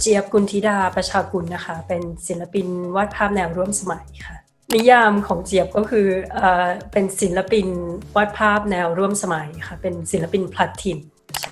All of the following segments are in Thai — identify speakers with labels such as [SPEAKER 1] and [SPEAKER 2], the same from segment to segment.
[SPEAKER 1] เจี๊ยบกุลธิดาประชากุลนะคะ เป็นศิลปินวาดภาพแนวร่วมสมัยค่ะ นิยามของเจี๊ยบก็คือเออเป็นศิลปินวาดภาพแนวร่วมสมัยค่ะ เป็นศิลปินพลัดถิ่น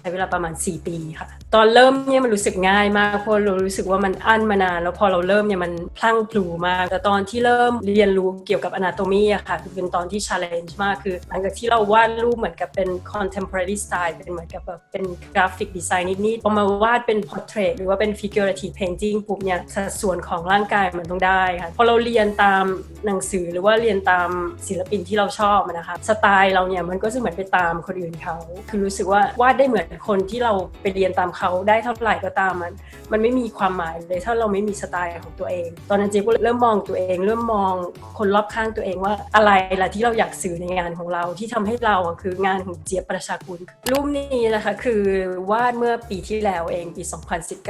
[SPEAKER 1] ช้เวลาประมาณ 4 ปีค่ะ ตอนเริ่มเนี่ยมันรู้สึกง่ายมากเพราะเรารู้สึกว่ามันอั้นมานาน แล้วพอเราเริ่มเนี่ยมันพลั่งพลูมาก แต่ตอนที่เริ่มเรียนรู้เกี่ยวกับ anatomy อะค่ะคือเป็นตอนที่ challenge มากคือหลังจากที่เราวาดรูปเหมือนกับเป็น contemporary style เป็นเหมือนกับแบบเป็นกราฟิกดีไซน์นิดๆพอมาวาดเป็น portrait หรือว่าเป็น figurative painting ปุ๊บเนี่ยสัดส่วนของร่างกายมันต้องได้ค่ะพอเราเรียนตามหนังสือหรือว่าเรียนตามศิลปินที่เราชอบนะคะสไตล์เราเนี่ยมันก็จะเหมือนไปตามคนอื่นเขาคือรู้สึกว่าวาดได้เหมือนคนที่เราไปเรียนตามเขาได้เท่าไหร่ก็ตามมัน มันไม่มีความหมายเลยถ้าเราไม่มีสไตล์ของตัวเอง ตอนนั้นเจ๊ก็เริ่มมองตัวเอง เริ่มมองคนรอบข้างตัวเองว่าอะไรล่ะที่เราอยากสื่อในงานของเราที่ทำให้เราคืองานของเจี๊ยบประชากุลรูปนี้นะคะคือวาดเมื่อปีที่แล้วเองปี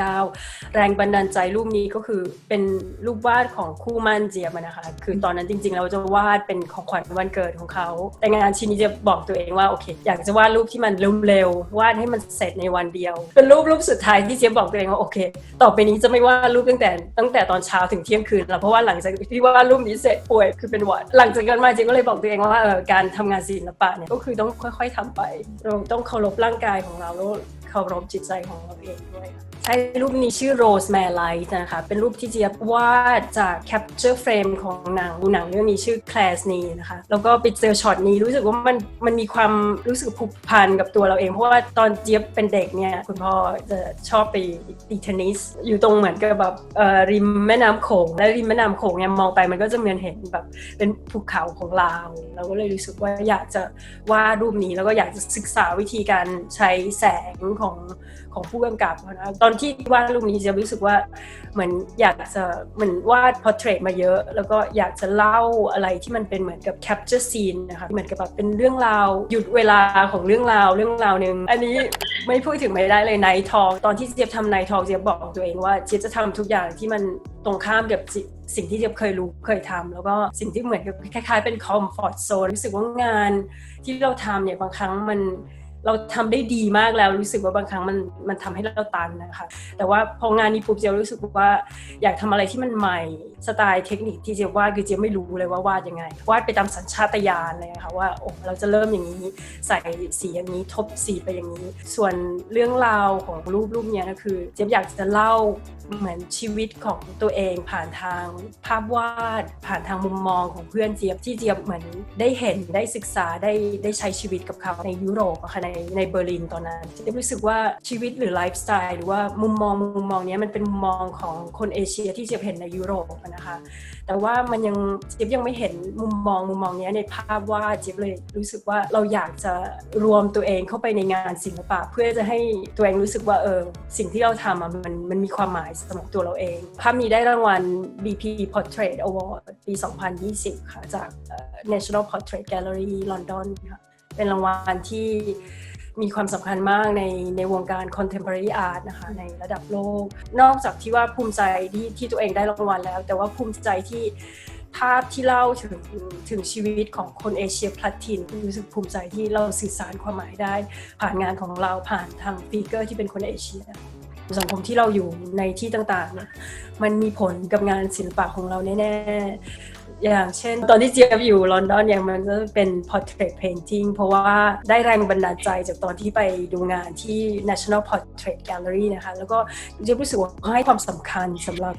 [SPEAKER 1] 2019 แรงบันดาลใจรูปนี้ก็คือเป็นรูปวาดของคู่มั่นเจี๊ยบนะคะ คือตอนนั้นจริงๆ เราจะวาดเป็นของขวัญวันเกิดของเขา แต่งานชิ้นนี้จะบอกตัวเองว่าโอเค อยากจะวาดรูปที่มันเร็วๆวาดให้มันเสร็จในวันเดียว เป็นรูปรูปสุดท้ายที่เจี๊ยบบอกตัวเองว่าโอเค ต่อไปนี้จะไม่วาดรูปตั้งแต่ตั้งแต่ตอนเช้าถึงเที่ยงคืนแล้วเพราะว่าหลังจากที่วาดรูปนี้เสร็จป่วยคือเป็นหวัดหลังจากนั้นมาเจี๊ยบก็เลยบอกตัวเองว่าเออการทำงานศิลปะเนี่ยก็คือต้องค่อย ๆทำไปเราต้องเคารพร่างกายของเราแล้วเคารพจิตใจของเราเองด้วยค่ะใช่รูปนี้ชื่อ Rose m a r Light นะคะ เป็นรูปที่เจี๊ยบวาดจาก capture frame ของหนังดูหนังเรื่องนี้ชื่อ Class นี้นะคะ แล้วก็ไปเจอช็อตนี้รู้สึกว่ามันมันมีความรู้สึกผูกพันกับตัวเราเอง เพราะว่าตอนเจี๊ยบเป็นเด็กเนี่ยคุณพ่อจะชอบไปตีเทนนิส อยู่ตรงเหมือนกับแบบริมแม่น้ำโขง และริมแม่น้ำโขงเนี่ยมองไปมันก็จะเหมือนเห็นแบบเป็นภูเขาของลาเราก็เลยรู้สึกว่าอยากจะวาดรูปนี้แล้วก็อยากจะศึกษาวิธีการใช้แสงของของผู้กำกับนะตอนที่วาดรูปนี้จะรู้สึกว่าเหมือนอยากจะเหมือนวาดพอร์เทรตมาเยอะ แล้วก็อยากจะเล่าอะไรที่มันเป็นเหมือนกับ capture scene นะคะเหมือนกับแบบเป็นเรื่องราว หยุดเวลาของเรื่องราวเรื่องราวหนึ่งอันนี้ไม่พูดถึงไม่ได้เลยไนทองตอนที่เจี๊ยบทำไนทองเจี๊ยบบอกตัวเองว่าเจี๊ยบจะทำทุกอย่างที่มันตรงข้ามกับสิ่งที่เจี๊ยบเคยรู้เคยทำแล้วก็สิ่งที่เหมือนกับคล้ายๆเป็น comfort zone รู้สึกว่างานที่เราทำเนี่ยบางครั้งมัน เราทำได้ดีมากแล้วรู้สึกว่าบางครั้งมันมันทำให้เราตันนะคะแต่ว่าพองานนี้ปุ๊บเจียวรู้สึกว่าอยากทำอะไรที่มันใหม่สไตล์เทคนิคที่เจียววาดคือเจียวไม่รู้เลยว่าวาดยังไงวาดไปตามสัญชาตญาณเลยนะคะว่าโอ้เราจะเริ่มอย่างนี้ใส่สีอย่างนี้ทบสีไปอย่างนี้ ส่วนเรื่องราวของรูปรูปเนี้ยก็คือ เจียบอยากจะเล่าเหมือนชีวิตของตัวเองผ่านทางภาพวาดผ่านทางมุมมองของเพื่อนเจี๊ยบที่เจี๊ยบเหมือนได้เห็นได้ศึกษาได้ได้ใช้ชีวิตกับเขาในยุโรปอะค่ะในในเบอร์ลินตอนนั้นเจี๊รู้สึกว่าชีวิตหรือไลฟ์สไตล์หรือว่ามุมมองมุมมองนี้มันเป็นมุมมองของคนเอเชียที่เจี๊ยบเห็นในยุโรปนะคะแต่ว่ามันยังเจี๊ยบยังไม่เห็นมุมมองมุมมองนี้ในภาพว่าเจี๊ยบเลยรู้สึกว่าเราอยากจะรวมตัวเองเข้าไปในงานศิลปะ เพื่อจะให้ตัวเองรู้สึกว่าเออสิ่งที่เราทำมันมันมีความหมายสำหรับตัวเราเอง ภาพนี้ได้รางวัล BP Portrait Award ปี 2020 ค่ะจาก National Portrait Gallery London ค่ะ เป็นรางวัลที่มีความสำคัญมากในในวงการ contemporary art นะคะในระดับโลก นอกจากที่ว่าภูมิใจที่ที่ตัวเองได้รางวัลแล้ว แต่ว่าภูมิใจที่ภาพที่เล่าถึงถึงชีวิตของคนเอเชียพลัดถิ่นรู้สึกภูมิใจที่เราสื่อสารความหมายได้ ผ่านงานของเราผ่านทางฟีเกอร์ที่เป็นคนเอเชีย สังคมที่เราอยู่ในที่ต่างๆ มันมีผลกับงานศิลปะของเราแน่ๆ อย่างเช่น ตอนที่เจี๊ยบอยู่ลอนดอนอย่างมันก็เป็น portrait painting เพราะว่าได้แรงบันดาลใจจากตอนที่ไปดูงานที่ National Portrait Gallery นะคะ แล้วก็เจี๊ยบรู้สึกว่าให้ความสำคัญสำหรับ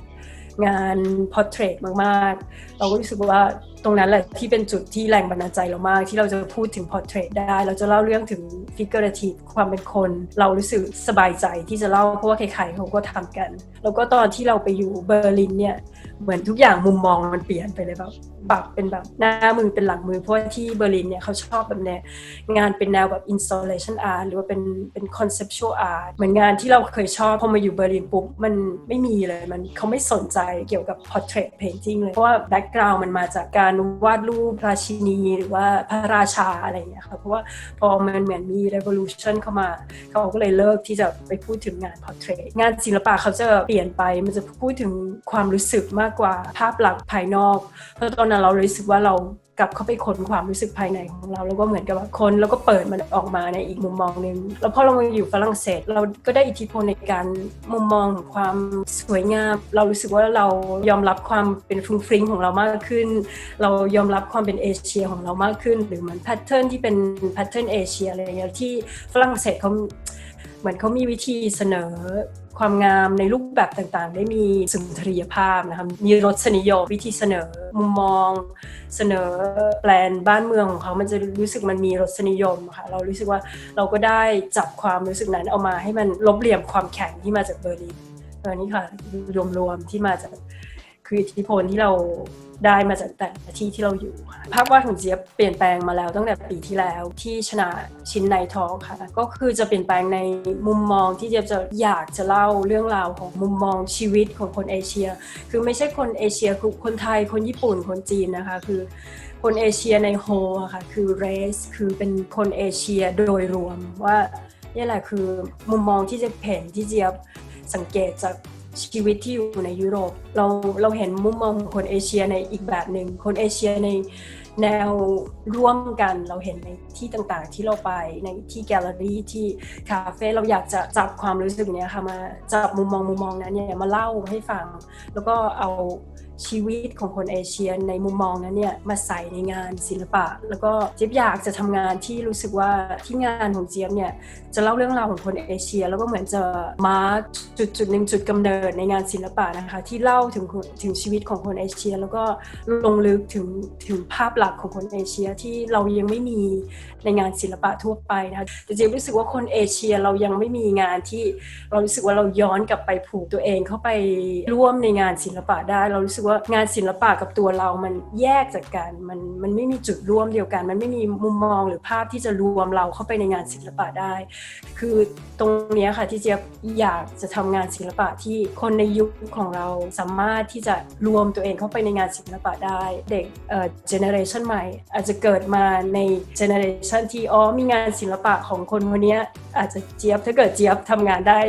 [SPEAKER 1] งาน portrait มากๆ เราก็รู้สึกว่าตรงนั้นแหละที่เป็นจุดที่แรงบันดาลใจเรามาก ที่เราจะพูดถึง portrait ได้ เราจะเล่าเรื่องถึง figurative ความเป็นคน เรารู้สึกสบายใจที่จะเล่าเพราะว่าใครๆเขาก็ทำกัน แล้วก็ตอนที่เราไปอยู่เบอร์ลินเนี่ยเหมือนทุกอย่างมุมมองมันเปลี่ยนไปเลยแบบปรับเป็นแบบหน้ามือเป็นหลังมือเพราะที่เบอร์ลินเนี่ยเขาชอบแบบแนวงานเป็นแนวแบบ installation art หรือว่าเป็นเป็น conceptual art เหมือนงานที่เราเคยชอบพอมาอยู่เบอร์ลินปุ๊บมันไม่มีเลยมันเขาไม่สนใจเกี่ยวกับ portrait painting เลย เพราะว่า background มันมาจากการวาดรูปราชินี หรือว่าพระราชาอะไรอย่างเงี้ยค่ะเพราะว่าพอมันเหมือนมี revolution เข้ามา เขาก็เลยเลิกที่จะไปพูดถึงงาน portrait งานศิลปะเขาจะเปลี่ยนไปมันจะพูดถึงความรู้สึกมากกว่าภาพลักษณ์ภายนอก เพราะตอนนั้นเรารู้สึกว่าเรา กลับเข้าไปค้นความรู้สึกภายในของเรา แล้วก็เหมือนกับว่าคนแล้วก็เปิดมันออกมาในอีกมุมมองหนึ่งแล้วพอเรามาอยู่ฝรั่งเศส เราก็ได้อิทธิพลในการมุมมองของความสวยงาม เรารู้สึกว่าเรายอมรับความเป็นฟรุ้งฟริ้งของเรามากขึ้น เรายอมรับความเป็นเอเชียของเรามากขึ้น หรือเหมือนแพทเทิร์นที่เป็นแพทเทิร์นเอเชียอะไรอย่างเงี้ยที่ฝรั่งเศสเขา เหมือนเขามีวิธีเสนอความงามในรูปแบบต่างๆ ได้มีสุนทรียภาพนะคะมีรสนิยมวิธีเสนอมุมมอง เสนอแปลนบ้านเมืองของเขามันจะรู้สึกมันมีรสนิยมค่ะเรารู้สึกว่าเราก็ได้จับความรู้สึกนั้นเอามาให้มันลบเหลี่ยมความแข็งที่มาจากเบอร์ลินอันนี้ค่ะรวมๆที่มาจาก คืออิทธิพลที่เราได้มาจากแต่ละที่ที่เราอยู่ ภาพวาดของเจี๊ยบเปลี่ยนแปลงมาแล้วตั้งแต่ปีที่แล้วที่ชนะชินไนทอค่ะ ก็คือจะเปลี่ยนแปลงในมุมมองที่เจี๊ยบจะอยากจะเล่าเรื่องราวของมุมมองชีวิตของคนเอเชีย คือไม่ใช่คนเอเชียคือคนไทยคนญี่ปุ่นคนจีนนะคะ คือคนเอเชียในโฮค่ะคือเรสคือเป็นคนเอเชียโดยรวมว่านี่แหละคือมุมมองที่จะเห็นที่เจี๊ยบสังเกตจาก ชีวิตที่อยู่ในยุโรป เราเราเห็นมุมมองของคนเอเชียในอีกแบบหนึ่งคนเอเชียในแนวร่วมกันเราเห็นในที่ต่างๆ ที่เราไปในที่แกลเลอรี่ที่คาเฟ่เราอยากจะจับความรู้สึกเนี้ยค่ะมาจับมุมมองมุมมองนั้นเนี่ยมาเล่าให้ฟัง แล้วก็เอา ชีวิตของคนเอเชียในมุมมองนั้นเนี่ยมาใส่ในงานศิลปะ แล้วก็เจี๊ยบอยากจะทำงานที่รู้สึกว่าที่งานของเจี๊ยบเนี่ยจะเล่าเรื่องราวของคนเอเชีย แล้วก็เหมือนจะมาร์กจุดจุดหนึ่งจุดกำเนิดในงานศิลปะนะคะที่เล่าถึงถึงชีวิตของคนเอเชีย แล้วก็ลงลึกถึงถึงภาพลักษณ์ของคนเอเชียที่เรายังไม่มีในงานศิลปะทั่วไปนะคะแต่เจี๊ยบรู้สึกว่าคนเอเชียเรายังไม่มีงานที่เรารู้สึกว่าเราย้อนกลับไปผูกตัวเองเข้าไปร่วมในงานศิลปะได้เรารู้สึกว่างานศิลปะกับตัวเรามันแยกจากกันมันมันไม่มีจุดร่วมเดียวกัน มันไม่มีมุมมองหรือภาพที่จะรวมเราเข้าไปในงานศิลปะได้ คือตรงเนี้ยค่ะที่เจี๊ยบอยากจะทำงานศิลปะที่คนในยุคของเราสามารถที่จะรวมตัวเองเข้าไปในงานศิลปะได้ เด็กเอ่อเจเนอเรชันใหม่ อาจจะเกิดมาในเจเนอเรชันที่อ๋อมีงานศิลปะของคนคนนี้อาจจะเจี๊ยบถ้าเกิดเจี๊ยบทำงานได้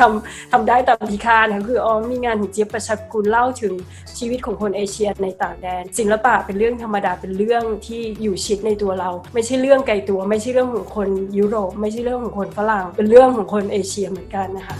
[SPEAKER 1] ทำทำได้ตามที่คาดนะคืออ๋อมีงานของเจี๊ยบประชับกุลเล่าถึงชีวิตของคนเอเชียในต่างแดนศิลปะเป็นเรื่องธรรมดาเป็นเรื่องที่อยู่ชิดในตัวเรา ไม่ใช่เรื่องไกลตัว ไม่ใช่เรื่องของคนยุโรป ไม่ใช่เรื่องของคนฝรั่ง เป็นเรื่องของคนเอเชียเหมือนกันนะคะ